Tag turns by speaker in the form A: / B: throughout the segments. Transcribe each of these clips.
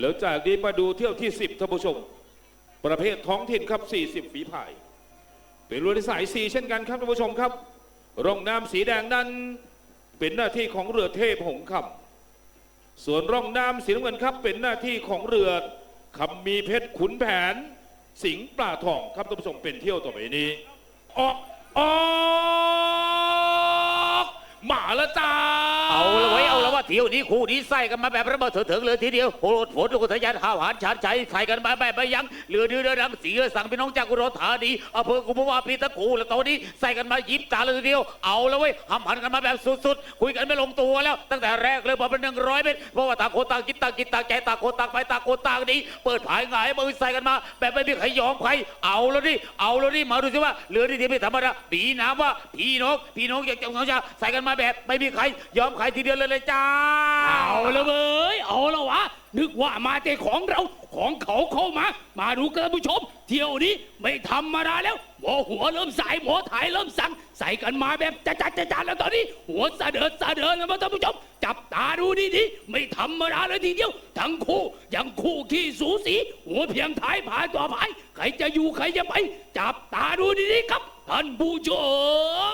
A: แล้วจากนี้มาดูเที่ยวที่ 10ท่านผู้ชม ประเภทท้องถิ่นครับ 40 ฝีพาย เป็นเรือที่สาย 4 เช่นกันครับท่านผู้ชมครับ ร่องน้ำสีแดงนั้น เป็นหน้าที่ของเรือเทพหงส์คำส่วนร่องน้ำสีน้ำเงินครับเป็นหน้าที่ของเรือคำมีเพชรขุนแผน สิงห์ปลาทองครับท่านผู้ชมเป็นเที่ยวต่อไปนี้ออกออกมาแล้วจ้า
B: เอาละไว้ เอาละว่าเที่ยวนี้คู่นี้ใส่กันมาแบบระเบิดเถิงเลยทีเดียวโหดโหดลูกทะยานข้าวหานชาญชัยใส่กันมาแบบไม่ยั้งเรือเดือดรังสีสั่งพี่น้องจากอุดรธานีอำเภอกุมภาวะปีตะกูแล้วตอนนี้ใส่กันมายิบตาเลยทีเดียวเอาและเว้ยหำหันกันมาแบบสุดๆ คุยกันไม่ลงตัวแล้ว ตั้งแต่แรกเลยบอกเป็นหนึ่งร้อยเมตรเพราะว่าต่างคนต่างคิดต่างกินต่างใจต่างคนต่างไปต่างคนต่างนี้เปิดผายหงายมือใส่กันมา แบบไม่มีใครยอมใครเอาแล้วดิเอาแล้วดิมาดูสิว่าเรือที่ที่ไม่ธรรมดาปีน้ำว่าพี่น้องพี่น้องอยากจะเขาจะใส่กันมาแบบไม่มีใครยอมใครทีเดียวเลยเลยจ้า
C: เอาละเว้ยเอาละวะ นึกว่ามาแต่ของเราของเขาเข้ามา มาดูกันท่านผู้ชม เที่ยวนี้ไม่ธรรมดาแล้วหมอหัวเริ่มสายหมอถ่ายเริ่มสั่งใส่กันมาแบบจัดจัดจัดแล้วตอนนี้ หัวสะเดิดสะเดินแล้วมาท่านผู้ชม จับตาดูดีๆไม่ธรรมดาเลยทีเดียว ทั้งคู่ยังคู่ขี้สูสีหัวเพียงท้ายผายต่อผายใครจะอยู่ใครจะไป จับตาดูดีๆครับท่านผู้ช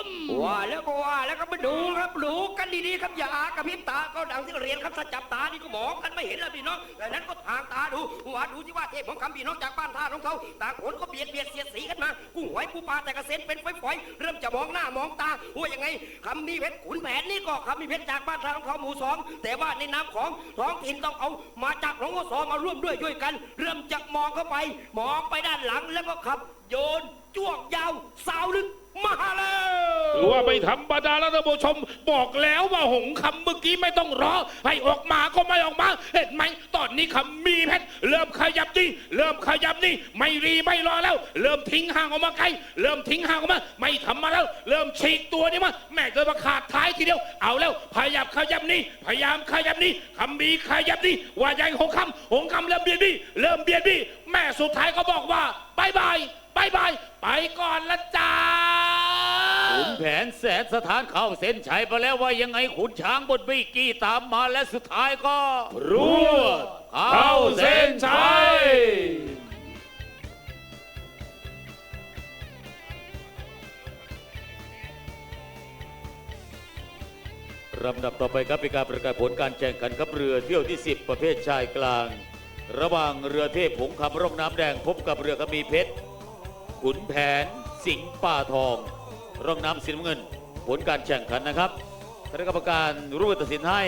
C: ม
D: ว่าแล้วก็ว่าแล้วก็มาดูครับดูกันดีๆครับอย่าอากระพริบตาก็ดังที่เรียนครับถ้าจับตานี่ก็มองกันไม่เห็นแล้วพี่น้องดังนั้นก็ทางตาดูว่าดูที่ว่าเทพของคำพี่น้องจากบ้านท่าของเขาต่างคนก็เบียดเบียดเสียดสีกันมากุ้งหอยปูปลาแต่กระเซ็นเป็นฝอยๆเริ่มจะมองหน้ามองตาว่ายังไงคำมีเพชรขุนแผนนี่ก็คำมีเพชรจากบ้านท่าของเขาหมู่สองแต่ว่าในนามของท้องถิ่นต้องเอามาจากหลวงพ่อสอมาร่วมด้วยด้วยกัน เริ่มจะมองเข้าไป มองไปด้านหลังแล้วก็ขับ โยนจ้วงยาวสาวลึกมาแล้ว
A: หรือว่า ไม่ธรรมดาแล้วท่านผู้ชม บอกแล้วว่าหงคำเมื่อกี้ไม่ต้องรอ ให้ออกมาก็ไม่ออกมา เห็นไหมตอนนี้คำมีเพชรเริ่มขยับนี่เริ่มขยับนี่ไม่รีไม่รอแล้ว เริ่มทิ้งห่างออกมาไกลเริ่มทิ้งห่างออกมา ไม่ทำมาแล้ว เริ่มฉีกตัวนี่มาแม่เกิดมาขาดท้ายทีเดียวเอาแล้วพยายามขยับนี่พยายามขยับนี่คำมีขยับนี่ว่ายังหงคำหงคำเริ่มเบียดบี้เริ่มเบียดบี้แม่สุดท้ายก็บอกว่าบายบายบายบายไปก่อนละจ้า
B: ขุนแผนแสนสถานเข้าเส้นชัยไปแล้วว่ายังไงขุนช้างบนบีกี้ตามมาและสุดท้ายก็
A: รวดเข้าเส้นชัย
B: ลำดับต่อไปครับเป็นการประกาศผลการแข่งขันครับเรือเที่ยวที่ 10 ประเภทชายกลาง ระหว่างเรือเทพหงคำร่องน้ำแดงพบกับเรือกมีเพชรขุนแผน สิงห์ป่าทอง ร่องน้ำสีน้ำเงิน ผลการแข่งขันนะครับคณะกรรมการรู้ตัดสินให้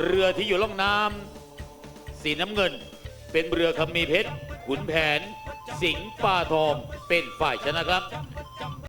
B: เรือที่อยู่ร่องน้ำสีน้ำเงิน เป็นเรือคำมีเพชรขุนแผน สิงห์ป่าทองเป็นฝ่ายชนะครับ